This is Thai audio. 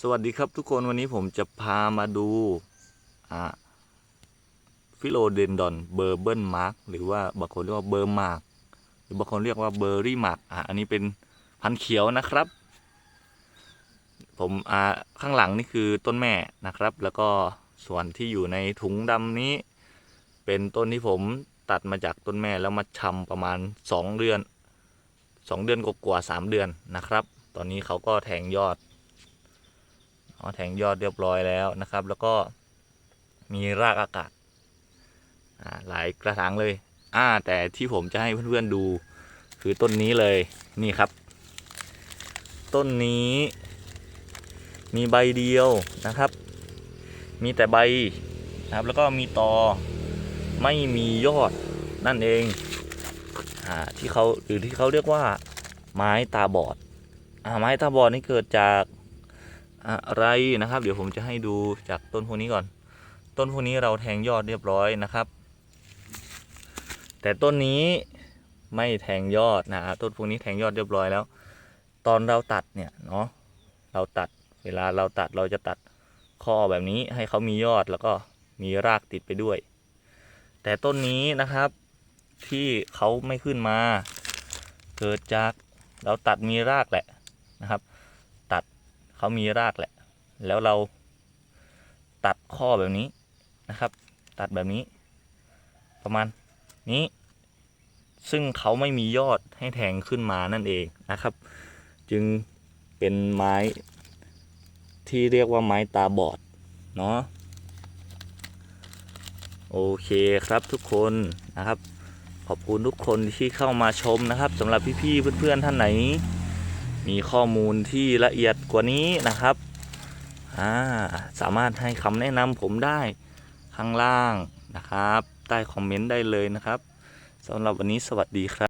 สวัสดีครับทุกคนวันนี้ผมจะพามาดูฟิโลเดนดอนเบอร์เบิลมาร์กหรือว่าบางคนเรียกว่าเบอร์มาร์กหรือบางคนเรียกว่าเบอร์รี่มาร์กอะอันนี้เป็นพันธุ์เขียวนะครับ ผมอ่าข้างหลังนี่คือต้นแม่นะครับ แล้วก็ส่วนที่อยู่ในถุงดำนี้ เป็นต้นที่ผมตัดมาจากต้นแม่แล้วมาชำประมาณ 2 เดือน 2 เดือนกว่าๆสามเดือนนะครับ ตอนนี้เขาก็แทงยอด อ๋อแทงยอดเรียบร้อยแล้วนะครับ แล้วก็มีรากอากาศอ่าหลายกระถางเลย อ่า แต่ที่ผมจะให้เพื่อนๆดู คือต้นนี้เลยนี่ครับ ต้นนี้ มีใบเดียวนะครับ มีแต่ใบนะครับ แล้วก็มีตอไม่มียอดนั่นเองอ่าที่เขาหรือที่เขาเรียกว่าไม้ตาบอดอ่าไม้ตาบอดนี่เกิดจาก อะไรนะครับ เดี๋ยวผมจะให้ดูจากต้นพวกนี้ก่อน ต้นพวกนี้เราแทงยอดเรียบร้อยนะครับ แต่ต้นนี้ไม่แทงยอดนะต้นพวกนี้แทงยอดเรียบร้อยแล้ว ตอนเราตัดเนี่ยเนาะเราตัดเวลาเราตัดเราจะตัดข้อแบบนี้ให้เขามียอดแล้วก็มีรากติดไปด้วย แต่ต้นนี้นะครับที่เขาไม่ขึ้นมา เกิดจากเราตัดมีรากแหละนะครับ เขามีรากแหละ แล้วเราตัดข้อแบบนี้นะครับ ตัดแบบนี้ ประมาณนี้ ซึ่งเขาไม่มียอดให้แทงขึ้นมานั่นเองนะครับ จึงเป็นไม้ที่เรียกว่าไม้ตาบอดเนาะโอเคครับทุกคนนะครับ ขอบคุณทุกคนที่เข้ามาชมนะครับสำหรับพี่ๆเพื่อนๆท่านไหน มีข้อมูลที่ละเอียดกว่านี้นะครับอ่าสามารถให้คำแนะนำผมได้ข้างล่างนะครับ ใต้คอมเมนต์ได้เลยนะครับสำหรับวันนี้สวัสดีครับ